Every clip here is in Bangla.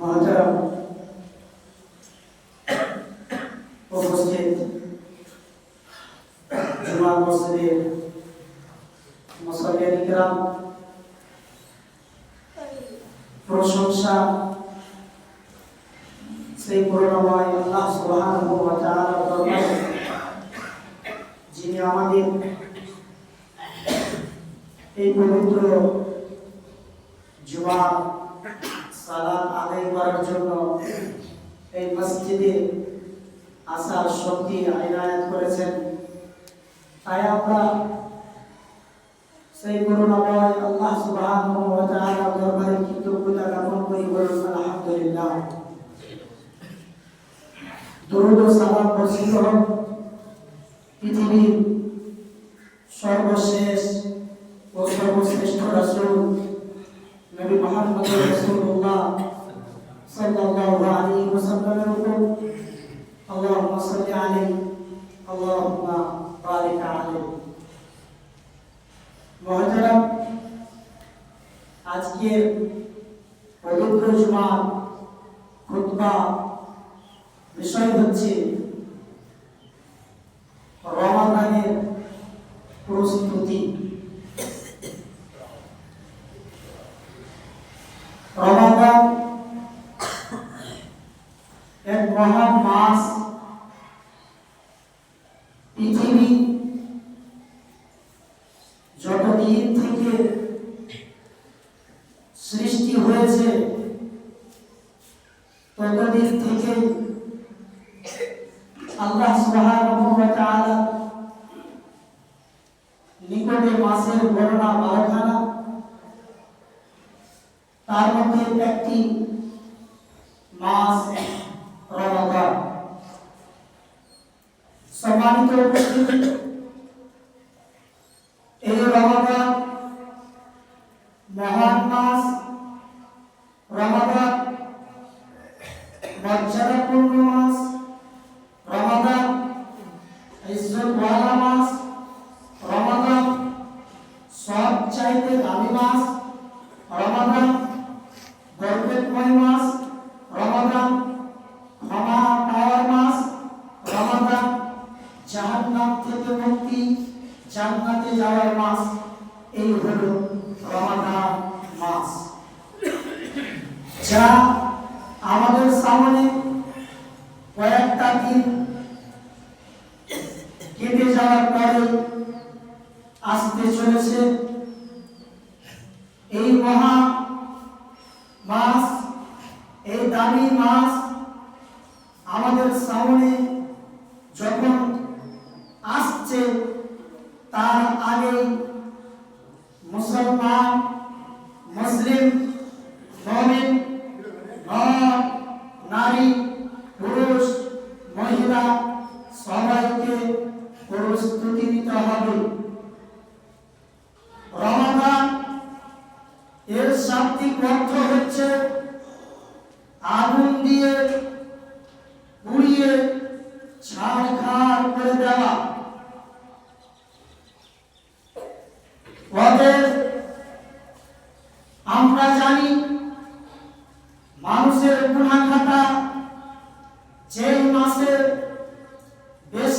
माता দরুদ সালাম বর্ষিত হোক পৃথিবীর সর্বশেষ ও সর্বশ্রেষ্ঠ রসুল নবী মোহাম্মদ রসুল্লাহ সাল্লাল্লাহু আলাইহি ওয়াসাল্লামের উপর আল্লাহুম্মা সাল্লি আলাইহি আল্লাহুম্মা বারিক আলাইহি মহাজারা আজকের পবিত্র জুমার খুতবা বিষয় হচ্ছে রমাদানের প্রস্তুতি। রমাদান এক মহান মাস al luchar আমাদের সামনে যখন আসছে তার আগে মুসলমান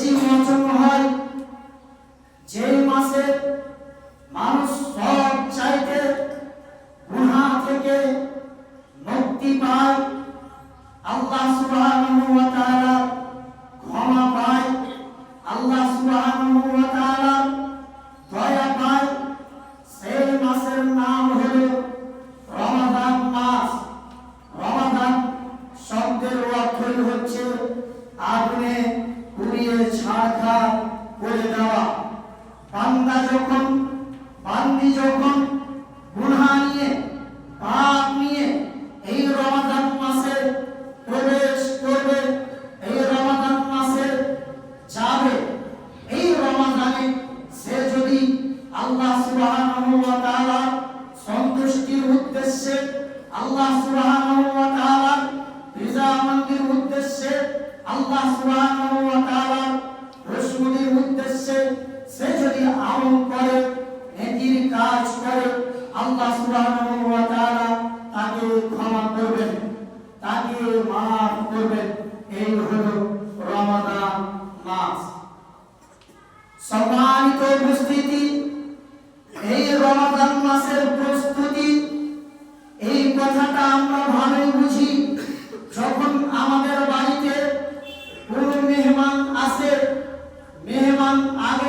Просимо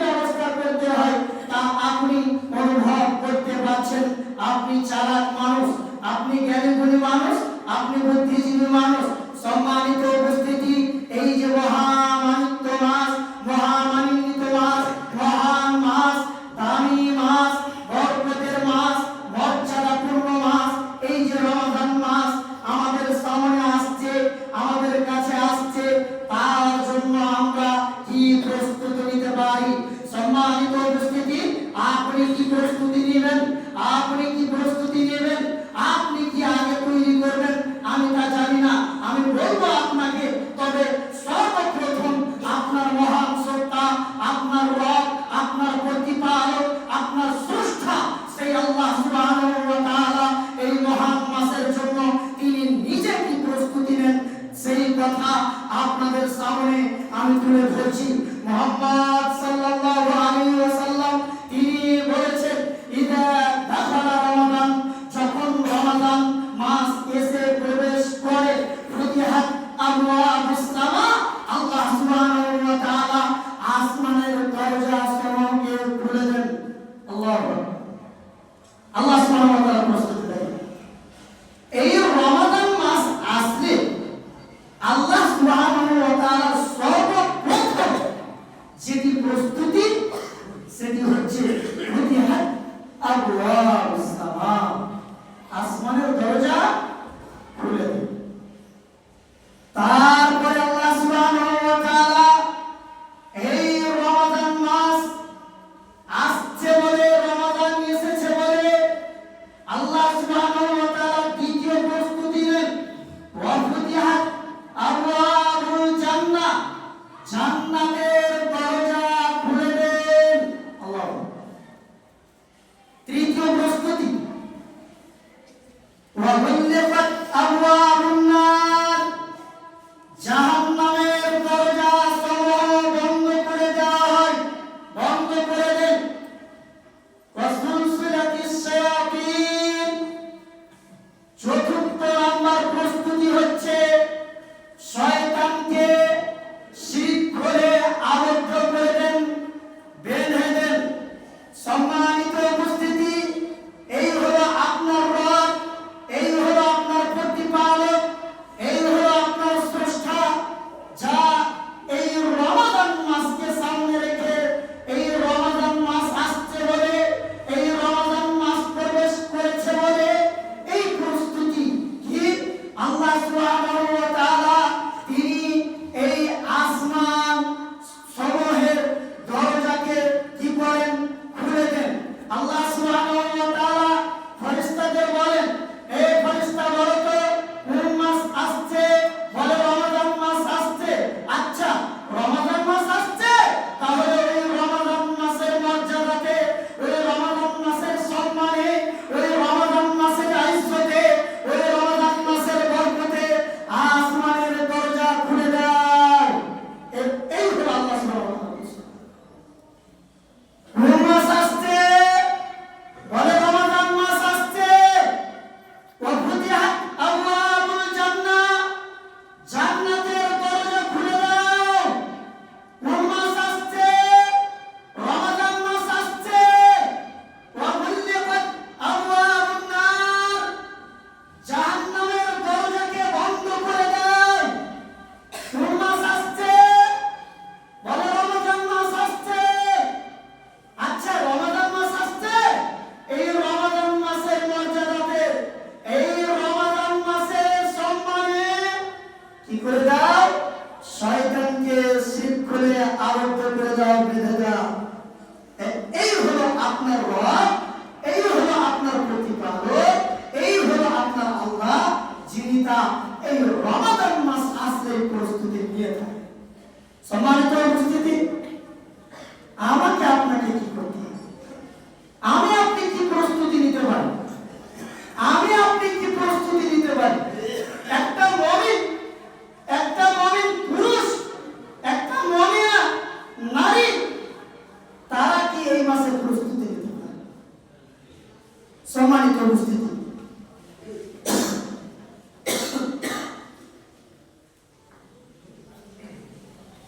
ব্যবস্থা করতে হয়, তা আপনি অনুভব করতে পারছেন। আপনি চালাক মানুষ, আপনি জ্ঞানী গুণী মানুষ, আপনি বুদ্ধিজীবী মানুষ। সম্মানিত উপস্থিতি, এই যে মহান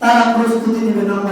তারা প্রস্তুতি নেবে নাম্বার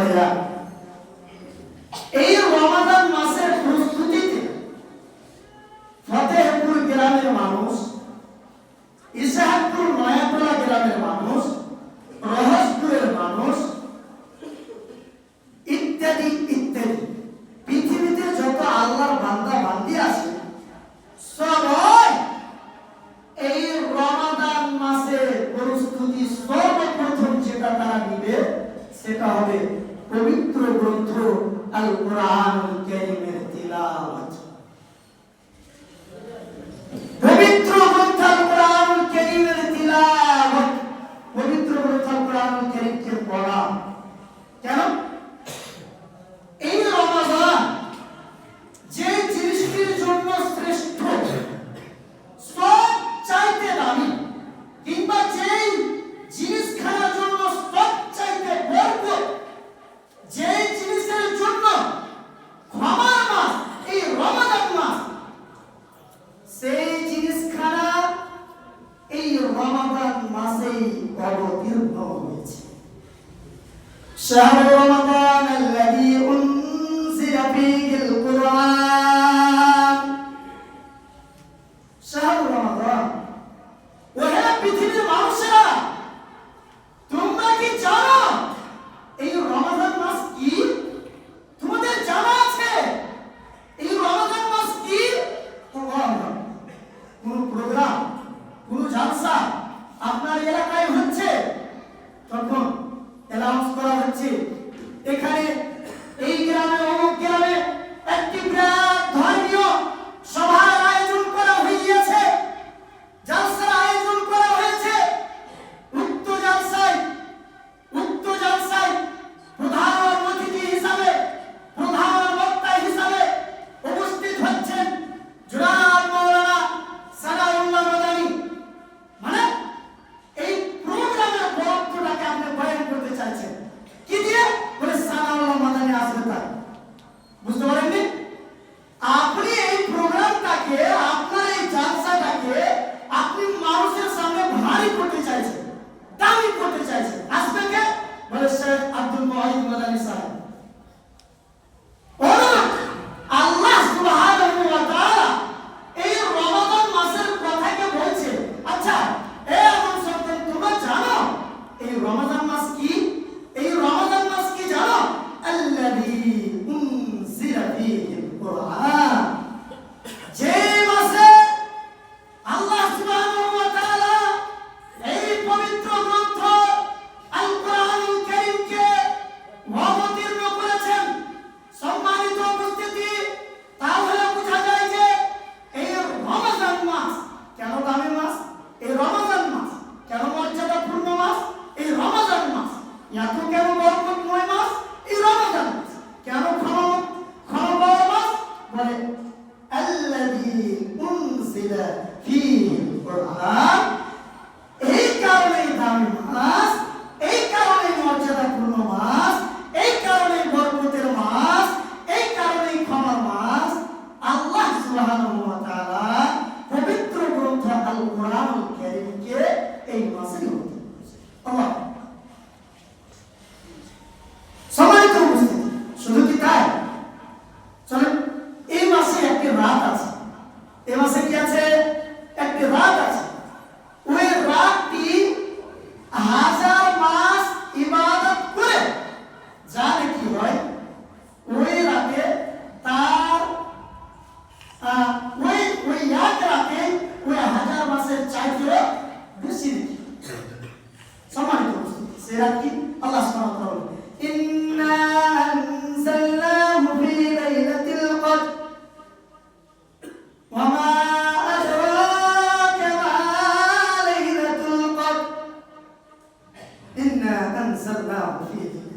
natural, filho.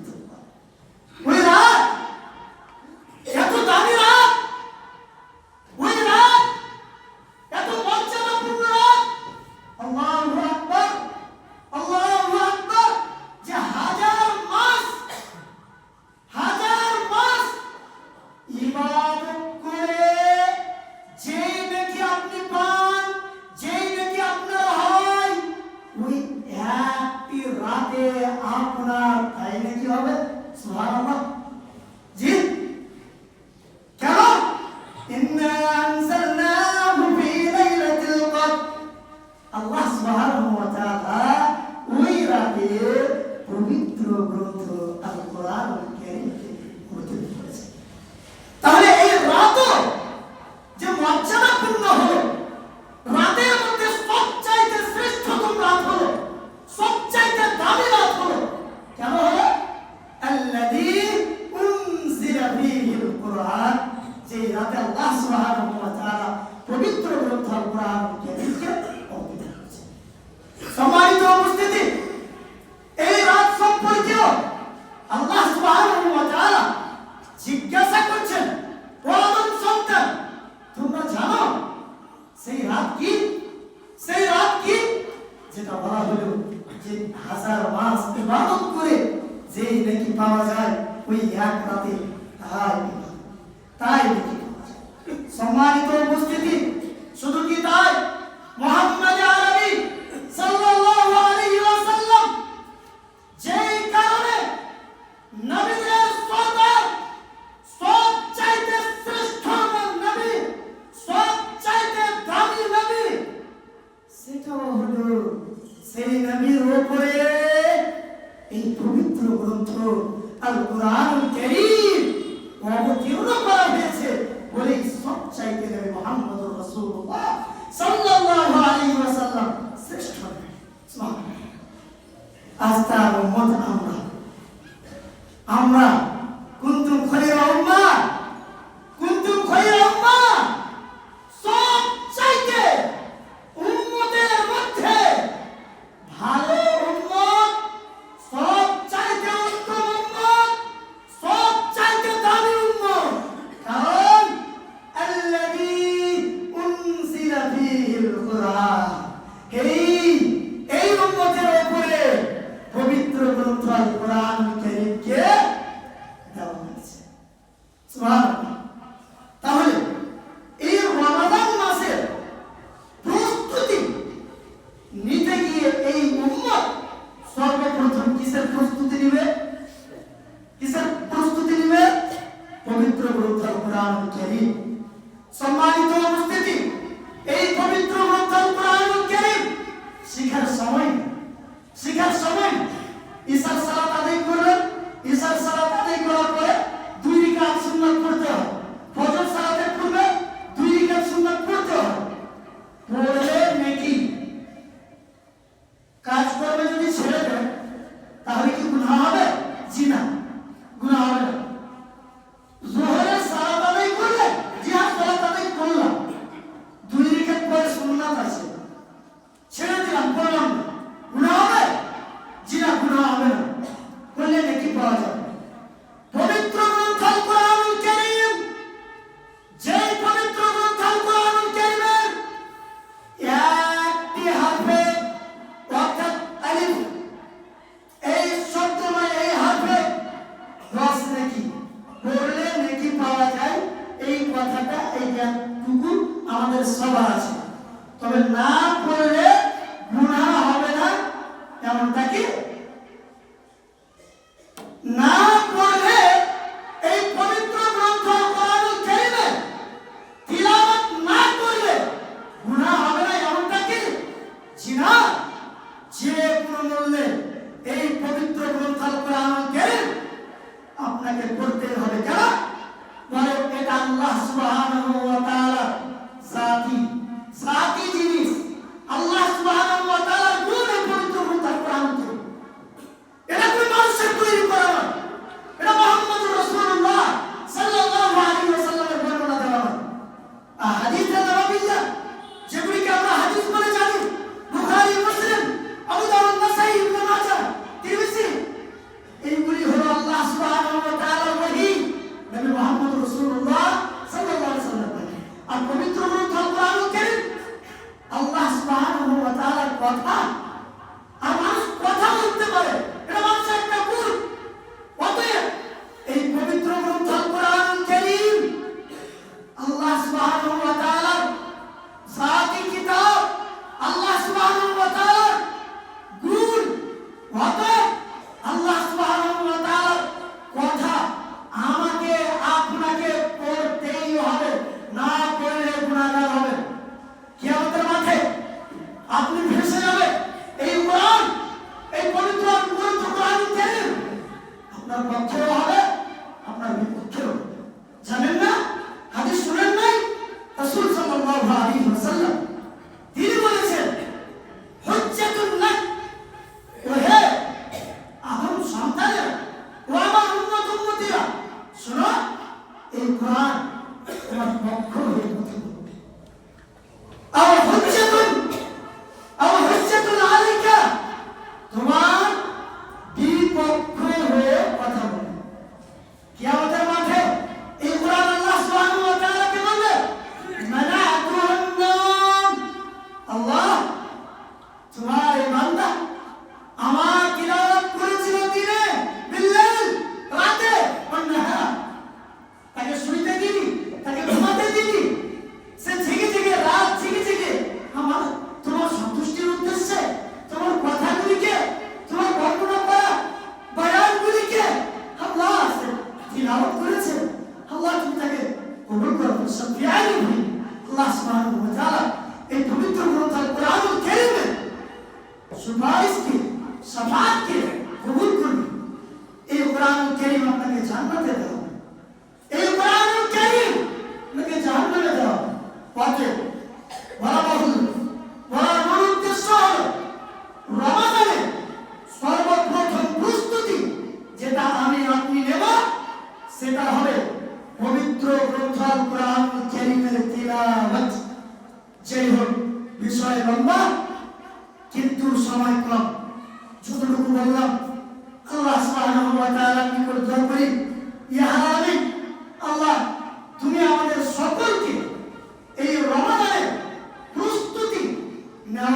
ওই এক রাতে তাই তাই সম্মানিত উপস্থিতি শুধু কি তাই? পবিত্র কোরআন কারীম। সম্মানিত উপস্থিতি, এই পবিত্র গ্রন্থ কোরআন কারীম শিখার সময় শিখার সময় ঈশার সালাত আদায় করলেন ঈশার সালাত আদায় করার পরে দুই রাকাত সুন্নাত পড়তে হয়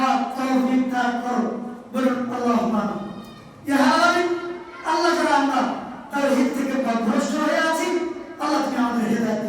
হক তৌফিক দান করো বলুন, আল্লাহ ইহা আমি আল্লাহ করে আমরা তার হিত থেকে ভ্রষ্ট হয়ে আছি, আল্লাহ তুমি আমাদের হেদায়ত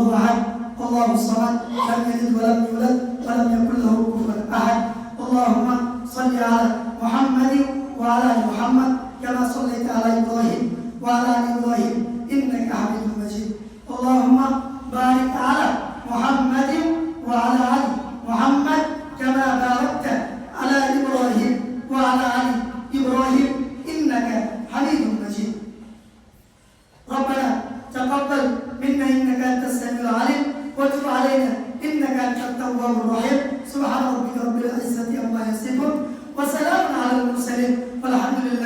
الله أحد الله الصمد لم يلد ولم